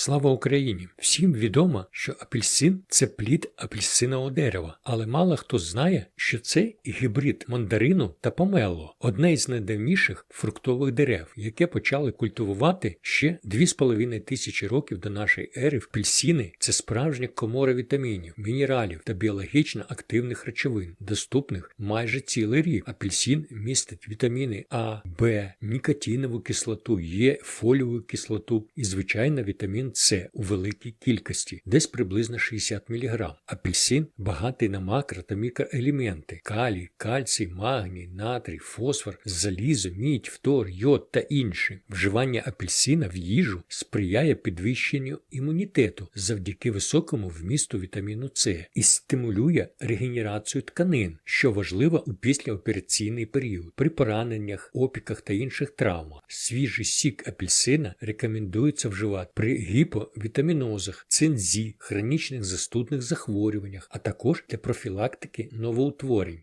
Слава Україні! Всім відомо, що апельсин це плід апельсинового дерева, але мало хто знає, що це гібрид мандарину та помело, одне із найдавніших фруктових дерев, яке почали культивувати ще 2,5 тисячі років до нашої ери. Апельсини це справжня комора вітамінів, мінералів та біологічно активних речовин, доступних майже цілий рік. Апельсин містить вітаміни А, Б, нікотинову кислоту, Е, фоліову кислоту і звичайно вітамін С у великій кількості, десь приблизно 60 мг. Апельсин багатий на макро та мікроелементи: калій, кальцій, магній, натрій, фосфор, залізо, мідь, фтор, йод та інші. Вживання апельсина в їжу сприяє підвищенню імунітету завдяки високому вмісту вітаміну С і стимулює регенерацію тканин, що важливо у післяопераційний період при пораненнях, опіках та інших травмах. Свіжий сік апельсина рекомендується вживати при гіповітамінозах, цинзі, хронічних застудних захворюваннях, а також для профілактики новоутворень.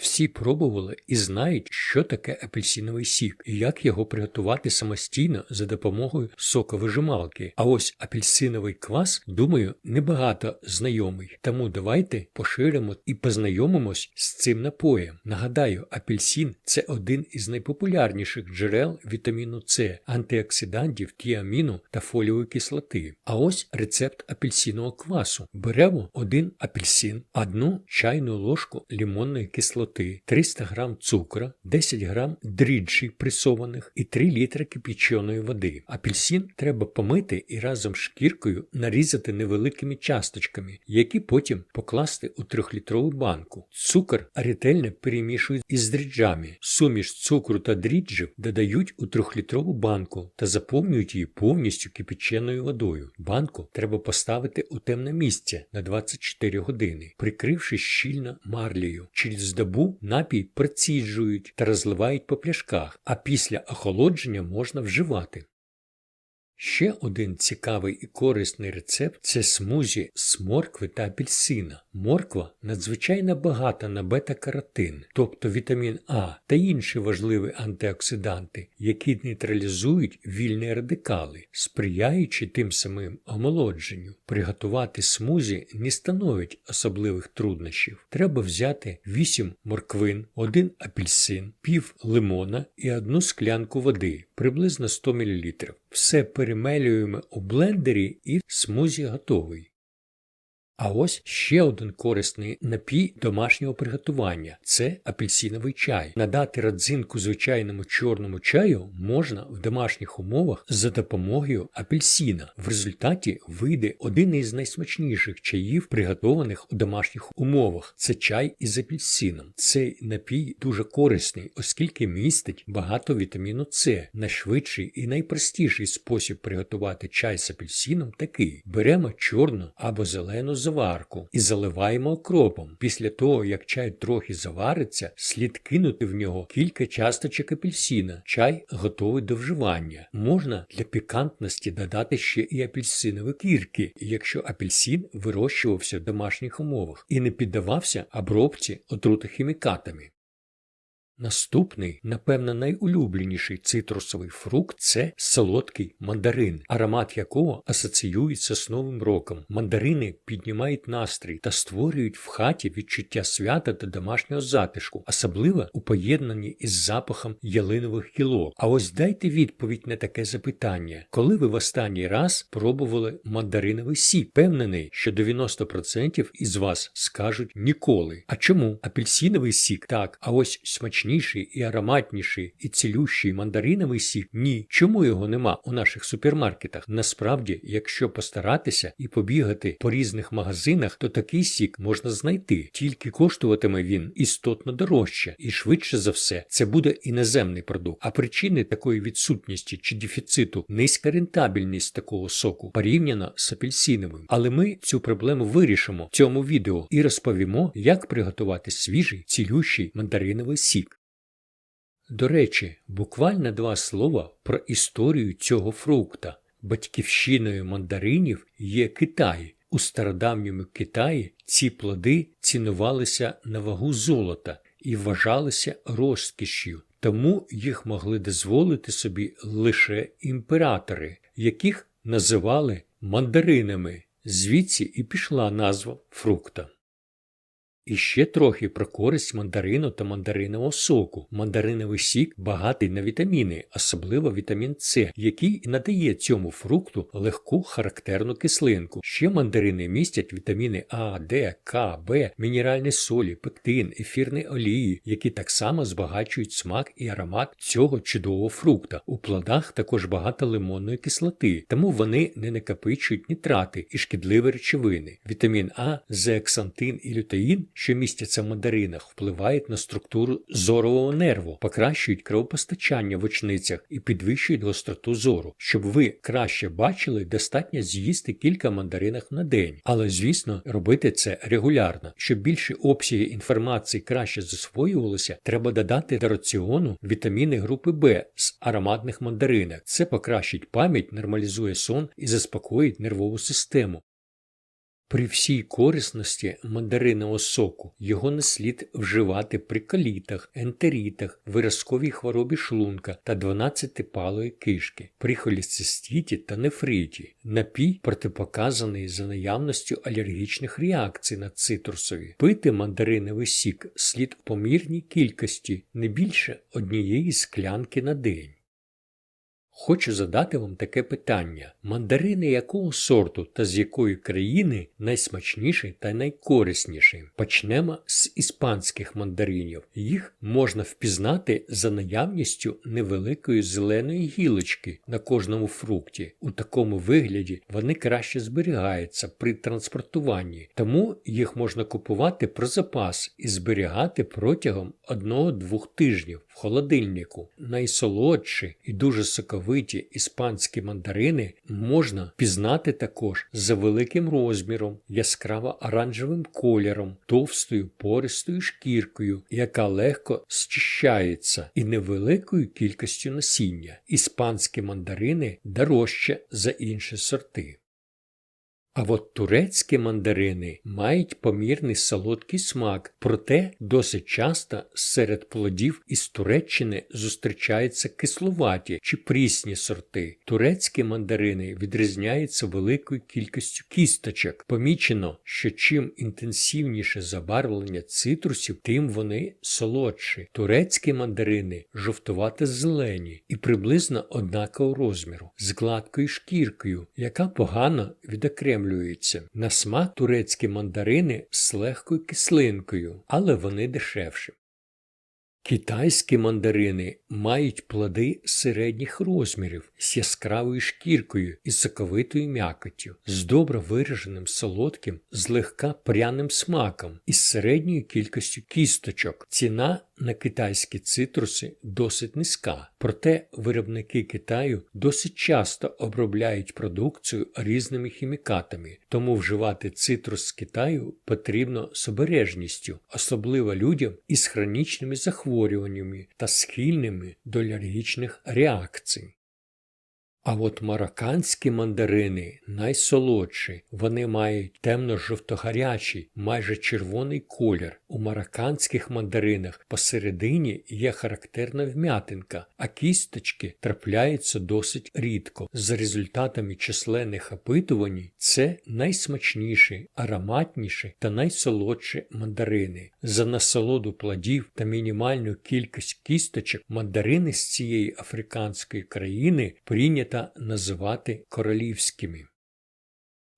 Всі пробували і знають, що таке апельсиновий сік і як його приготувати самостійно за допомогою соковижималки. А ось апельсиновий квас, думаю, небагато знайомий. Тому давайте поширимо і познайомимось з цим напоєм. Нагадаю, апельсин це один із найпопулярніших джерел вітаміну С, антиоксидантів, тіаміну та фоліової кислоти. А ось рецепт апельсинового квасу. Беремо один апельсин, одну чайну ложку лимонної кислоти кислоти, 300 г цукру, 10 г дріджі пресованих і 3 літри кипяченої води. Апельсин треба помити і разом з шкіркою нарізати невеликими часточками, які потім покласти у 3-літрову банку. Цукор ретельно перемішують із дріджами. Суміш цукру та дріджів додають у 3-літрову банку та заповнюють її повністю кипяченою водою. Банку треба поставити у темне місце на 24 години, прикривши щільно марлею. Через добу добу напій приціджують та розливають по пляшках, а після охолодження можна вживати. Ще один цікавий і корисний рецепт це смузі з моркви та апельсина. Морква надзвичайно багата на бета-каротин, тобто вітамін А та інші важливі антиоксиданти, які нейтралізують вільні радикали, сприяючи тим самим омолодженню. Приготувати смузі не становить особливих труднощів. Треба взяти 8 морквин, 1 апельсин, пів лимона і одну склянку води, приблизно 100 мл. Все перемелюємо у блендері і смузі готовий. А ось ще один корисний напій домашнього приготування це апельсиновий чай. Надати родзинку звичайному чорному чаю можна в домашніх умовах за допомогою апельсина. В результаті вийде один із найсмачніших чаїв, приготованих у домашніх умовах. Це чай із апельсином. Цей напій дуже корисний, оскільки містить багато вітаміну С. Найшвидший і найпростіший спосіб приготувати чай з апельсином такий: беремо чорну або зелену заварку і заливаємо окропом. Після того, як чай трохи завариться, слід кинути в нього кілька часточок апельсина. Чай готовий до вживання. Можна для пікантності додати ще і апельсинові кірки, якщо апельсин вирощувався в домашніх умовах і не піддавався обробці отрутохімікатами. Наступний, напевно, найулюбленіший цитрусовий фрукт це солодкий мандарин, аромат якого асоціюється з Новим роком. Мандарини піднімають настрій та створюють в хаті відчуття свята та домашнього затишку, особливо у поєднанні із запахом ялинових кілок. А ось дайте відповідь на таке запитання, коли ви в останній раз пробували мандариновий сік, впевнений, що 90% із вас скажуть ніколи. А чому? Апельсиновий сік так, а ось смачні смачніший і ароматніший і цілющий мандариновий сік? Ні. Чому його нема у наших супермаркетах? Насправді, якщо постаратися і побігати по різних магазинах, то такий сік можна знайти, тільки коштуватиме він істотно дорожче, і швидше за все це буде іноземний продукт. А причини такої відсутності чи дефіциту низька рентабельність такого соку порівняно з апельсиновим. Але ми цю проблему вирішимо в цьому відео і розповімо, як приготувати свіжий цілющий мандариновий сік. До речі, буквально два слова про історію цього фрукта. Батьківщиною мандаринів є Китай. У стародавньому Китаї ці плоди цінувалися на вагу золота і вважалися розкішшю, тому їх могли дозволити собі лише імператори. яких називали мандаринами, звідси і пішла назва фрукта. І ще трохи про користь мандарину та мандаринового соку. Мандариновий сік багатий на вітаміни, особливо вітамін С, який надає цьому фрукту легку характерну кислинку. Ще мандарини містять вітаміни А, Д, К, Б, мінеральні солі, пектин, ефірні олії, які так само збагачують смак і аромат цього чудового фрукта. У плодах також багато лимонної кислоти, тому вони не накопичують нітрати і шкідливі речовини. Вітамін А, зеаксантин і лютеїн що містяться в мандаринах, впливають на структуру зорового нерву, покращують кровопостачання в очницях і підвищують гостроту зору. Щоб ви краще бачили, достатньо з'їсти кілька мандаринах на день. Але, звісно, робити це регулярно. Щоб більше обсяги інформації краще засвоювалося, треба додати до раціону вітаміни групи Б з ароматних мандаринок. Це покращить пам'ять, нормалізує сон і заспокоїть нервову систему. При всій корисності мандаринового соку його не слід вживати при колітах, ентерітах, виразковій хворобі шлунка та 12-палої кишки, при холецистіті та нефриті. Напій протипоказаний за наявністю алергічних реакцій на цитрусові. Пити мандариновий сік слід в помірній кількості не більше однієї склянки на день. Хочу задати вам таке питання: мандарини якого сорту та з якої країни найсмачніші та найкорисніші? Почнемо з іспанських мандаринів. Їх можна впізнати за наявністю невеликої зеленої гілочки на кожному фрукті. У такому вигляді вони краще зберігаються при транспортуванні, тому їх можна купувати про запас і зберігати протягом 1-2 тижнів в холодильнику. Найсолодші і дуже сокові соковиті іспанські мандарини можна пізнати також за великим розміром, яскраво оранжевим кольором, товстою пористою шкіркою, яка легко зчищається, і невеликою кількістю насіння. Іспанські мандарини дорожче за інші сорти. А от турецькі мандарини мають помірний солодкий смак, проте досить часто серед плодів із Туреччини зустрічаються кислуваті чи прісні сорти. Турецькі мандарини відрізняються великою кількістю кісточок. Помічено, що чим інтенсивніше забарвлення цитрусів, тим вони солодші. Турецькі мандарини жовтувато зелені і приблизно однакового розміру, з гладкою шкіркою, яка погано відокремлює відокремлюються. На смак турецькі мандарини з легкою кислинкою, але вони дешевші. Китайські мандарини мають плоди середніх розмірів з яскравою шкіркою і соковитою м'якоттю, з добре вираженим солодким, злегка пряним смаком і середньою кількістю кісточок. Ціна на китайські цитруси досить низька, проте виробники Китаю досить часто обробляють продукцію різними хімікатами, тому вживати цитрус з Китаю потрібно з обережністю, особливо людям із хронічними захворюваннями та схильними до алергічних реакцій. А от марокканські мандарини найсолодші, вони мають темно-жовтогарячий, майже червоний колір. У марокканських мандаринах посередині є характерна вм'ятинка, а кісточки трапляються досить рідко. За результатами численних опитувань, це найсмачніші, ароматніші та найсолодші мандарини. За насолоду плодів та мінімальну кількість кісточок мандарини з цієї африканської країни прийнято прийнято називати королівськими.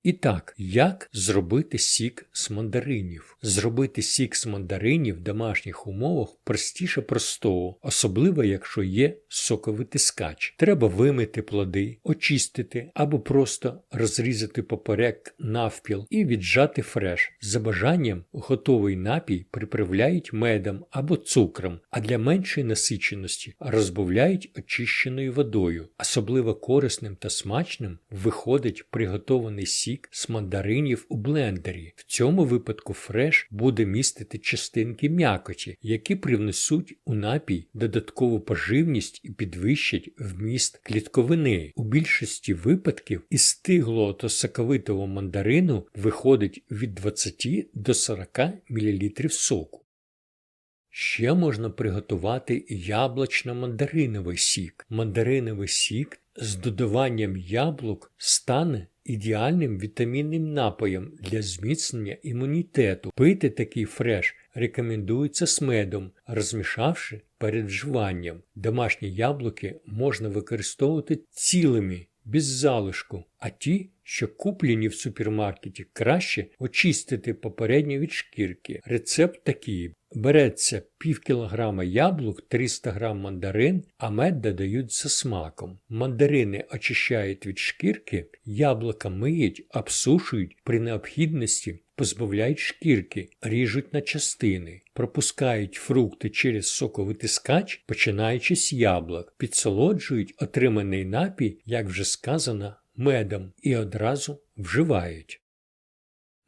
І так, як зробити сік з мандаринів? Зробити сік з мандаринів в домашніх умовах простіше простого, особливо якщо є соковитискач. Треба вимити плоди, очистити або просто розрізати поперек навпіл і віджати фреш. За бажанням готовий напій приправляють медом або цукром, а для меншої насиченості розбавляють очищеною водою. Особливо корисним та смачним виходить приготований сік сік з мандаринів у блендері. В цьому випадку фреш буде містити частинки м'якоті, які привнесуть у напій додаткову поживність і підвищать вміст клітковини. У більшості випадків із стиглого та соковитого мандарину виходить від 20 до 40 мл соку. Ще можна приготувати яблучно-мандариновий сік. Мандариновий сік з додаванням яблук стане ідеальним вітамінним напоєм для зміцнення імунітету. Пити такий фреш рекомендується з медом, розмішавши перед вживанням. Домашні яблуки можна використовувати цілими, без залишку, а ті, що куплені в супермаркеті, краще очистити попередньо від шкірки. Рецепт такий. Береться пів кілограма яблук, 300 грам мандарин, а мед додають за смаком. Мандарини очищають від шкірки, яблука миють, обсушують при необхідності, позбавляють шкірки, ріжуть на частини, пропускають фрукти через соковитискач, починаючи з яблук, підсолоджують отриманий напій, як вже сказано, медом і одразу вживають.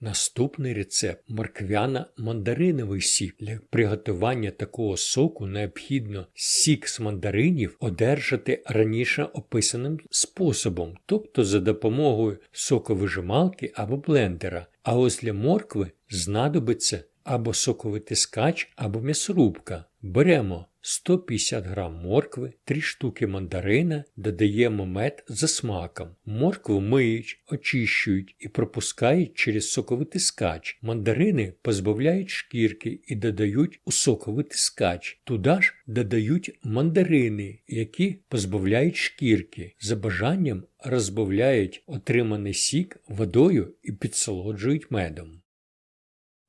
Наступний рецепт морквяно-мандариновий сік. Для приготування такого соку необхідно сік з мандаринів одержати раніше описаним способом, тобто за допомогою соковижималки або блендера. А ось для моркви знадобиться або соковитискач, або м'ясорубка. Беремо 150 г моркви, 3 штуки мандарина, додаємо мед за смаком. Моркву миють, очищують і пропускають через соковитискач. Мандарини позбавляють шкірки і додають у соковитискач. Туди ж додають мандарини, які позбавляють шкірки. За бажанням розбавляють отриманий сік водою і підсолоджують медом.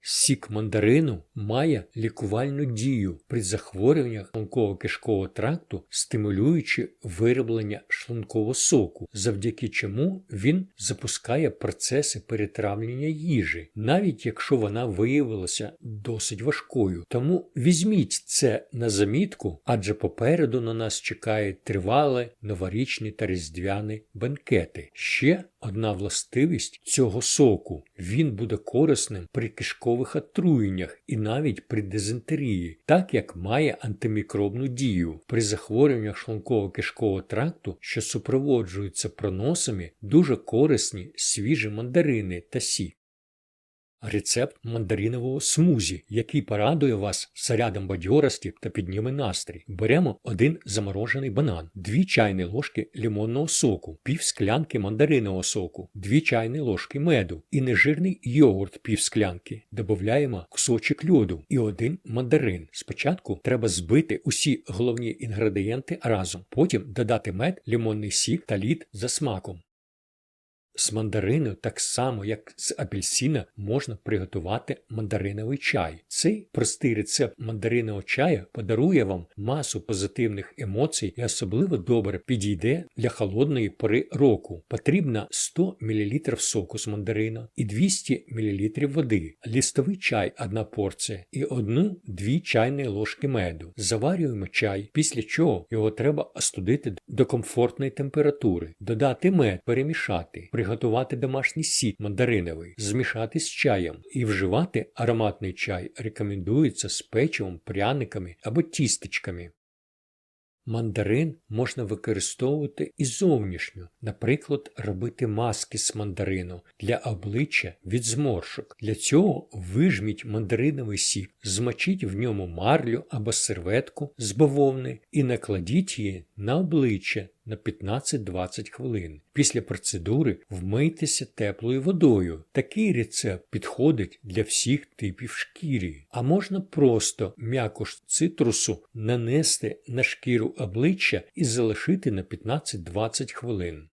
Сік мандарину має лікувальну дію при захворюваннях шлунково-кишкового тракту, стимулюючи вироблення шлункового соку, завдяки чому він запускає процеси перетравлення їжі, навіть якщо вона виявилася досить важкою. Тому візьміть це на замітку, адже попереду на нас чекають тривалі новорічні та різдвяні бенкети. Ще одна властивість цього соку він буде корисним при кишкових отруєннях і навіть при дизентерії, так як має антимікробну дію. При захворюваннях шлунково-кишкового тракту, що супроводжуються проносами, дуже корисні свіжі мандарини та сік. Рецепт мандаринового смузі, який порадує вас зарядом бадьорості та підніме настрій. Беремо один заморожений банан, 2 чайні ложки лимонного соку, пів склянки мандаринового соку, 2 чайні ложки меду і нежирний йогурт пів склянки. Додаємо кусочок льоду і один мандарин. Спочатку треба збити усі головні інгредієнти разом, потім додати мед, лимонний сік та лід за смаком. З мандарину, так само як з апельсина, можна приготувати мандариновий чай. Цей простий рецепт мандаринового чаю подарує вам масу позитивних емоцій і особливо добре підійде для холодної пори року. Потрібно 100 мл соку з мандарина і 200 мл води, лістовий чай одна порція і 1-2 чайні ложки меду. Заварюємо чай, після чого його треба остудити до комфортної температури, додати мед, перемішати приготувати домашній сік мандариновий, змішати з чаєм і вживати ароматний чай рекомендується з печивом, пряниками або тістечками. Мандарин можна використовувати і зовнішньо, наприклад, робити маски з мандарину для обличчя від зморшок. Для цього вижміть мандариновий сік, змочіть в ньому марлю або серветку з бавовни і накладіть її на обличчя на 15-20 хвилин. Після процедури вмийтеся теплою водою. Такий рецепт підходить для всіх типів шкірі. А можна просто м'якош цитрусу нанести на шкіру обличчя і залишити на 15-20 хвилин.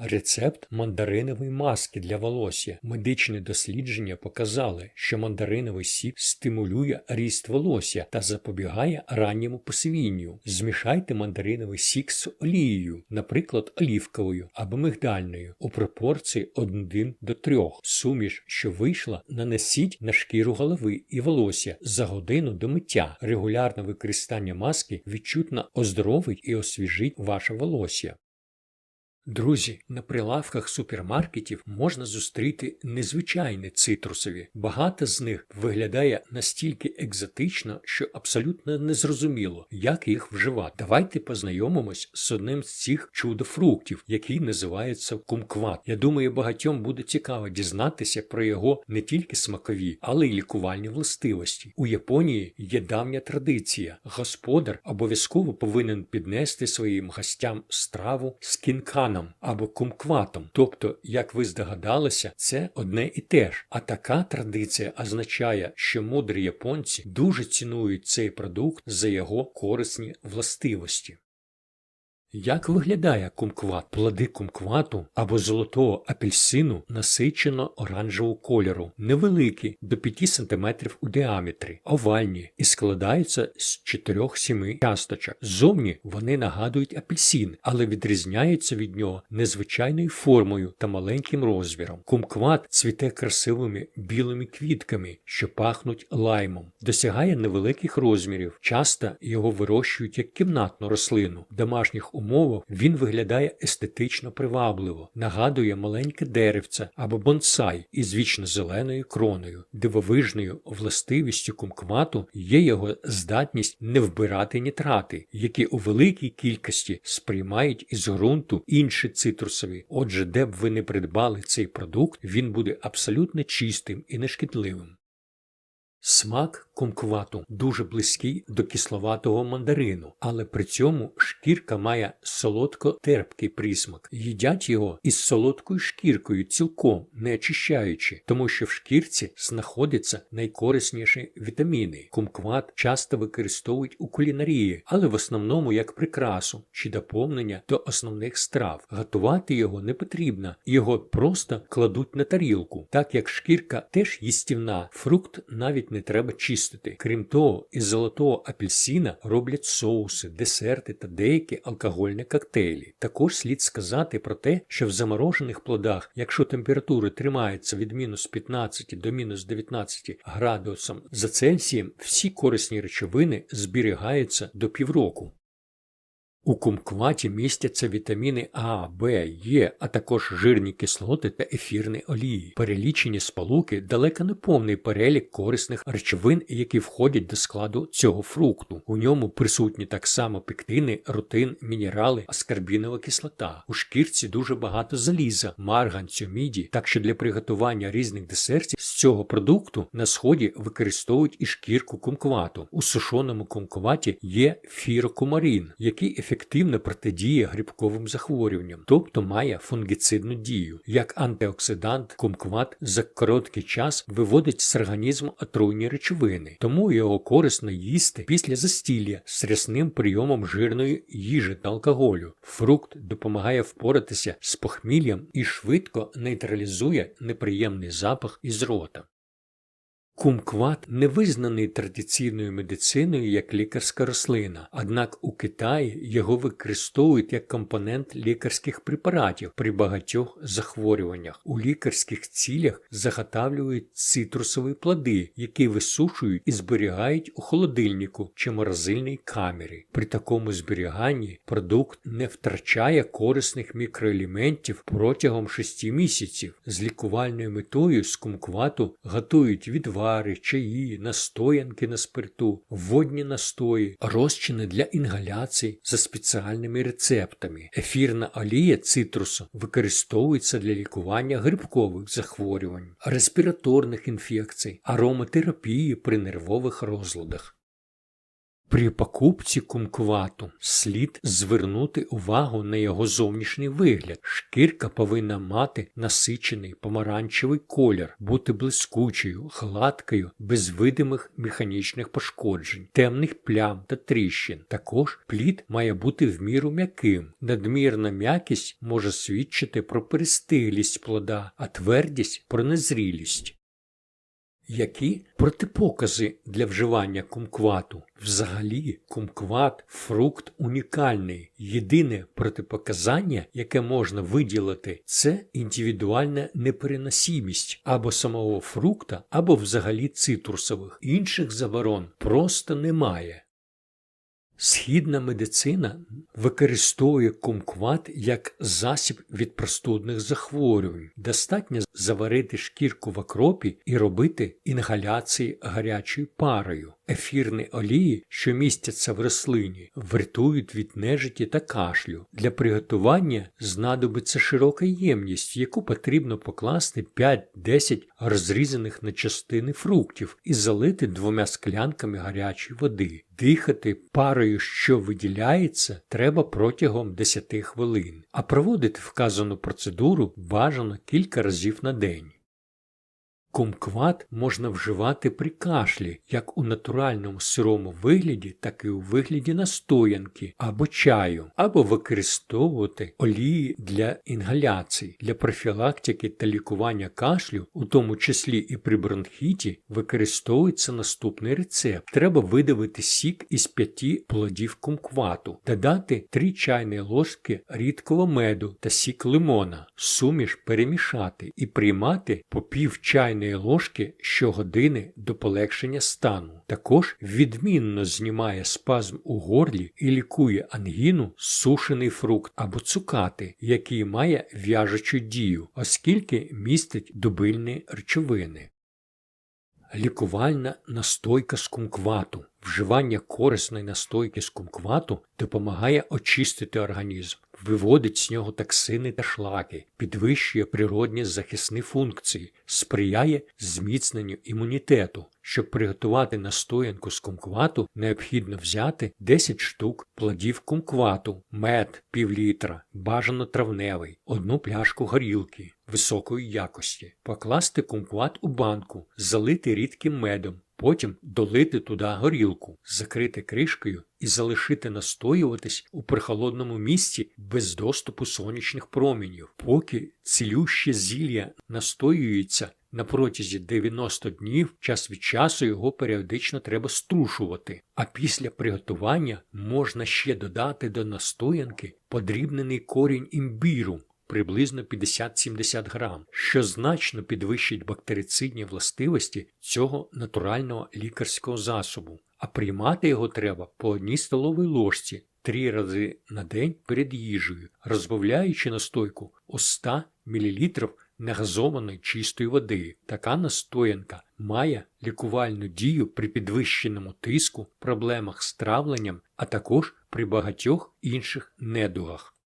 Рецепт мандаринової маски для волосся. Медичні дослідження показали, що мандариновий сік стимулює ріст волосся та запобігає ранньому посвінню. Змішайте мандариновий сік з олією, наприклад, олівковою або мигдальною, у пропорції 1 до 3. Суміш, що вийшла, нанесіть на шкіру голови і волосся за годину до миття. Регулярне використання маски відчутно оздоровить і освіжить ваше волосся. Друзі, на прилавках супермаркетів можна зустріти незвичайні цитрусові. Багато з них виглядає настільки екзотично, що абсолютно незрозуміло, як їх вживати. Давайте познайомимось з одним з цих чудо-фруктів, який називається кумкват. Я думаю, багатьом буде цікаво дізнатися про його не тільки смакові, але й лікувальні властивості. У Японії є давня традиція. Господар обов'язково повинен піднести своїм гостям страву з кінканом або кумкватом. Тобто, як ви здогадалися, це одне і те ж. А така традиція означає, що мудрі японці дуже цінують цей продукт за його корисні властивості. Як виглядає кумкват? Плоди кумквату або золотого апельсину насичено оранжевого кольору, невеликі до 5 см у діаметрі, овальні і складаються з 4-7 часточок. Зовні вони нагадують апельсин, але відрізняються від нього незвичайною формою та маленьким розміром. Кумкват цвіте красивими білими квітками, що пахнуть лаймом, досягає невеликих розмірів. Часто його вирощують як кімнатну рослину в домашніх умовах він виглядає естетично привабливо, нагадує маленьке деревце або бонсай із вічно зеленою кроною. Дивовижною властивістю кумквату є його здатність не вбирати нітрати, які у великій кількості сприймають із ґрунту інші цитрусові. Отже, де б ви не придбали цей продукт, він буде абсолютно чистим і нешкідливим. Смак кумквату дуже близький до кисловатого мандарину, але при цьому шкірка має солодко-терпкий присмак. Їдять його із солодкою шкіркою, цілком не очищаючи, тому що в шкірці знаходяться найкорисніші вітаміни. Кумкват часто використовують у кулінарії, але в основному як прикрасу чи доповнення до основних страв. Готувати його не потрібно, його просто кладуть на тарілку, так як шкірка теж їстівна, фрукт навіть не треба чистити. Крім того, із золотого апельсина роблять соуси, десерти та деякі алкогольні коктейлі. Також слід сказати про те, що в заморожених плодах, якщо температури тримаються від мінус 15 до мінус 19 градусом за Цельсієм, всі корисні речовини зберігаються до півроку. У кумкваті містяться вітаміни А, Б, Е, а також жирні кислоти та ефірні олії. Перелічені сполуки далеко не повний перелік корисних речовин, які входять до складу цього фрукту. У ньому присутні так само пектини, рутин, мінерали, аскарбінова кислота. У шкірці дуже багато заліза, марганцю, міді, так що для приготування різних десертів з цього продукту на сході використовують і шкірку кумквату. У сушоному кумкваті є фірокумарін, який ефективно ефективно протидіє грибковим захворюванням, тобто має фунгіцидну дію. Як антиоксидант, кумкват за короткий час виводить з організму отруйні речовини, тому його корисно їсти після застілля з рясним прийомом жирної їжі та алкоголю. Фрукт допомагає впоратися з похміллям і швидко нейтралізує неприємний запах із рота. Кумкват не визнаний традиційною медициною як лікарська рослина, однак у Китаї його використовують як компонент лікарських препаратів при багатьох захворюваннях. У лікарських цілях заготавлюють цитрусові плоди, які висушують і зберігають у холодильнику чи морозильній камері. При такому зберіганні продукт не втрачає корисних мікроелементів протягом 6 місяців. З лікувальною метою з кумквату готують відвар відвари, чаї, настоянки на спирту, водні настої, розчини для інгаляцій за спеціальними рецептами. Ефірна олія цитрусу використовується для лікування грибкових захворювань, респіраторних інфекцій, ароматерапії при нервових розладах. При покупці кумквату слід звернути увагу на його зовнішній вигляд. Шкірка повинна мати насичений помаранчевий колір, бути блискучою, гладкою, без видимих механічних пошкоджень, темних плям та тріщин. Також плід має бути в міру м'яким. Надмірна м'якість може свідчити про перестиглість плода, а твердість про незрілість. Які протипокази для вживання кумквату? Взагалі, кумкват фрукт унікальний. Єдине протипоказання, яке можна виділити, це індивідуальна непереносимість або самого фрукта, або взагалі цитрусових. Інших заборон просто немає. Східна медицина використовує кумкват як засіб від простудних захворювань. Достатньо заварити шкірку в окропі і робити інгаляції гарячою парою. Ефірні олії, що містяться в рослині, врятують від нежиті та кашлю. Для приготування знадобиться широка ємність, в яку потрібно покласти 5-10 розрізаних на частини фруктів і залити двома склянками гарячої води. Дихати парою, що виділяється, треба протягом 10 хвилин, а проводити вказану процедуру бажано кілька разів на день. Кумкват можна вживати при кашлі як у натуральному сирому вигляді, так і у вигляді настоянки або чаю, або використовувати олії для інгаляцій. Для профілактики та лікування кашлю, у тому числі і при бронхіті, використовується наступний рецепт. Треба видавити сік із п'яти плодів кумквату, додати 3 чайні ложки рідкого меду та сік лимона, суміш перемішати і приймати по пів чайної ложки щогодини до полегшення стану. Також відмінно знімає спазм у горлі і лікує ангіну сушений фрукт або цукати, який має в'яжучу дію, оскільки містить дубильні речовини. Лікувальна настойка з кумквату. Вживання корисної настойки з кумквату допомагає очистити організм, виводить з нього токсини та шлаки, підвищує природні захисні функції, сприяє зміцненню імунітету. Щоб приготувати настоянку з кумквату, необхідно взяти 10 штук плодів кумквату, мед пів літра, бажано травневий, одну пляшку горілки високої якості, покласти кумкват у банку, залити рідким медом. Потім долити туди горілку, закрити кришкою і залишити настоюватись у прохолодному місці без доступу сонячних промінів, поки цілюще зілля настоюється на протязі 90 днів, час від часу його періодично треба струшувати, а після приготування можна ще додати до настоянки подрібнений корінь імбіру приблизно 50-70 грам, що значно підвищить бактерицидні властивості цього натурального лікарського засобу. А приймати його треба по одній столовій ложці три рази на день перед їжею, розбавляючи настойку у 100 мл негазованої чистої води. Така настоянка має лікувальну дію при підвищеному тиску, проблемах з травленням, а також при багатьох інших недугах.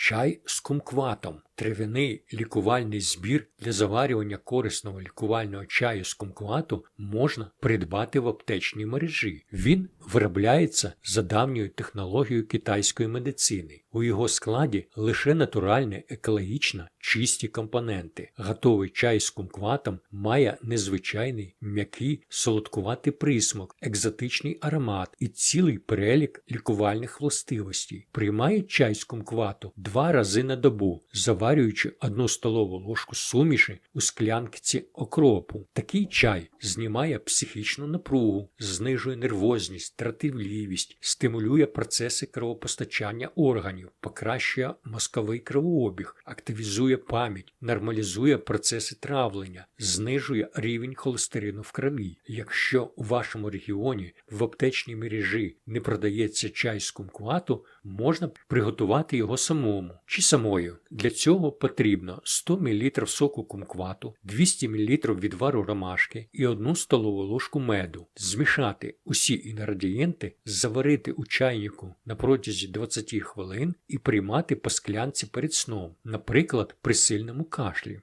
Чай з кумкватом трав'яний лікувальний збір для заварювання корисного лікувального чаю з кумквату можна придбати в аптечній мережі. Він виробляється за давньою технологією китайської медицини. У його складі лише натуральні, екологічно чисті компоненти. Готовий чай з кумкватом має незвичайний м'який солодкуватий присмак, екзотичний аромат і цілий перелік лікувальних властивостей. Приймають чай з кумквату два рази на добу. Заварюючи одну столову ложку суміші у склянці окропу. Такий чай знімає психічну напругу, знижує нервозність, тративлівість, стимулює процеси кровопостачання органів, покращує мозковий кровообіг, активізує пам'ять, нормалізує процеси травлення, знижує рівень холестерину в крові. Якщо у вашому регіоні в аптечній мережі не продається чай з кумквату, можна приготувати його самому чи самою. Для цього потрібно 100 мл соку кумквату, 200 мл відвару ромашки і 1 столову ложку меду. Змішати усі інгредієнти, заварити у чайнику на протязі 20 хвилин і приймати по склянці перед сном, наприклад, при сильному кашлі.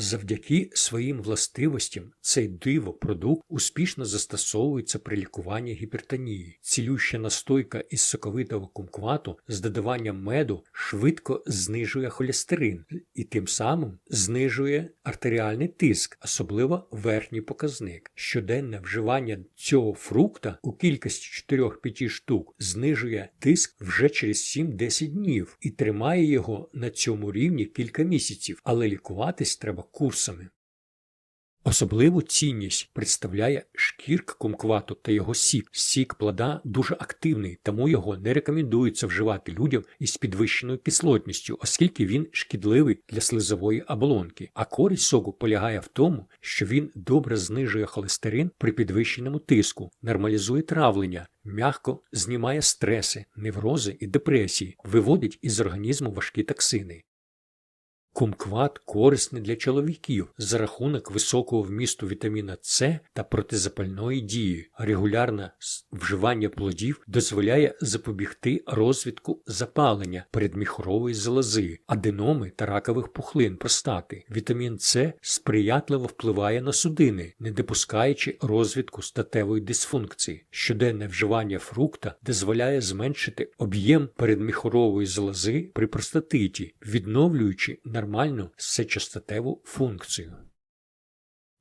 Завдяки своїм властивостям цей дивопродукт успішно застосовується при лікуванні гіпертонії. Цілюща настойка із соковитого кумквату з додаванням меду швидко знижує холестерин і тим самим знижує артеріальний тиск, особливо верхній показник. Щоденне вживання цього фрукта у кількості 4-5 штук знижує тиск вже через 7-10 днів і тримає його на цьому рівні кілька місяців, але лікуватись треба курсами. Особливу цінність представляє шкірка кумквату та його сік. Сік плода дуже активний, тому його не рекомендується вживати людям із підвищеною кислотністю, оскільки він шкідливий для слизової оболонки. А користь соку полягає в тому, що він добре знижує холестерин при підвищеному тиску, нормалізує травлення, м'яко знімає стреси, неврози і депресії, виводить із організму важкі токсини. Кумкват корисний для чоловіків за рахунок високого вмісту вітаміна С та протизапальної дії. Регулярне вживання плодів дозволяє запобігти розвитку запалення передміхорової залози, аденоми та ракових пухлин простати. Вітамін С сприятливо впливає на судини, не допускаючи розвитку статевої дисфункції. Щоденне вживання фрукта дозволяє зменшити об'єм передміхорової залози при простатиті, відновлюючи нормальну сечостатеву функцію.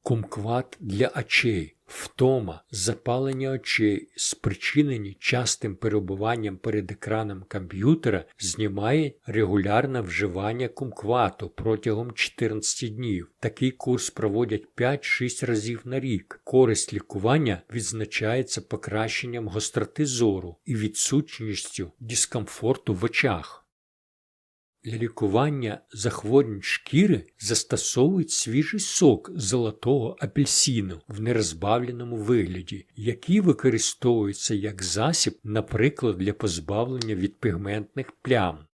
Кумкват для очей, втома, запалення очей, спричинені частим перебуванням перед екраном комп'ютера, знімає регулярне вживання кумквату протягом 14 днів. Такий курс проводять 5-6 разів на рік. Користь лікування відзначається покращенням гостроти зору і відсутністю дискомфорту в очах. Для лікування захворювань шкіри застосовують свіжий сок золотого апельсину в нерозбавленому вигляді, який використовується як засіб, наприклад, для позбавлення від пігментних плям.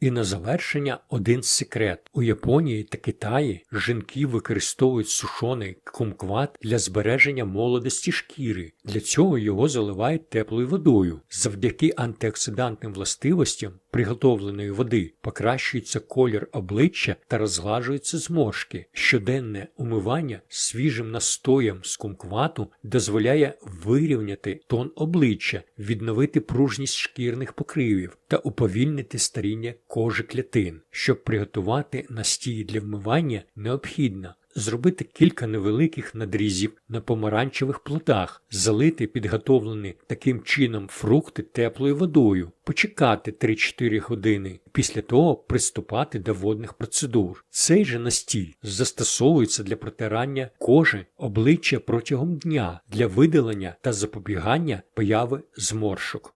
І на завершення один секрет. У Японії та Китаї жінки використовують сушоний кумкват для збереження молодості шкіри. Для цього його заливають теплою водою. Завдяки антиоксидантним властивостям приготовленої води покращується колір обличчя та розглажуються зморшки. Щоденне умивання свіжим настоєм з кумквату дозволяє вирівняти тон обличчя, відновити пружність шкірних покривів та уповільнити старіння кожи клітин. Щоб приготувати настій для вмивання, необхідно зробити кілька невеликих надрізів на помаранчевих плодах, залити підготовлені таким чином фрукти теплою водою, почекати 3-4 години, після того приступати до водних процедур. Цей же настій застосовується для протирання кожи обличчя протягом дня для видалення та запобігання появи зморшок.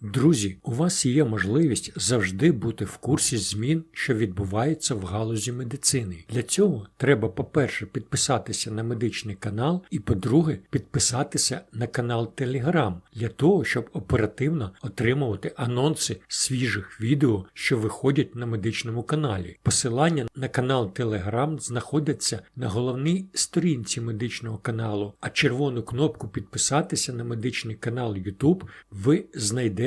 Друзі, у вас є можливість завжди бути в курсі змін, що відбуваються в галузі медицини. Для цього треба, по-перше, підписатися на медичний канал, і по-друге, підписатися на канал Telegram для того, щоб оперативно отримувати анонси свіжих відео, що виходять на медичному каналі. Посилання на канал Telegram знаходяться на головній сторінці медичного каналу, а червону кнопку підписатися на медичний канал YouTube ви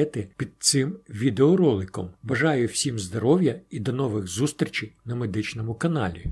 знайдете під цим відеороликом. Бажаю всім здоров'я і до нових зустрічей на медичному каналі.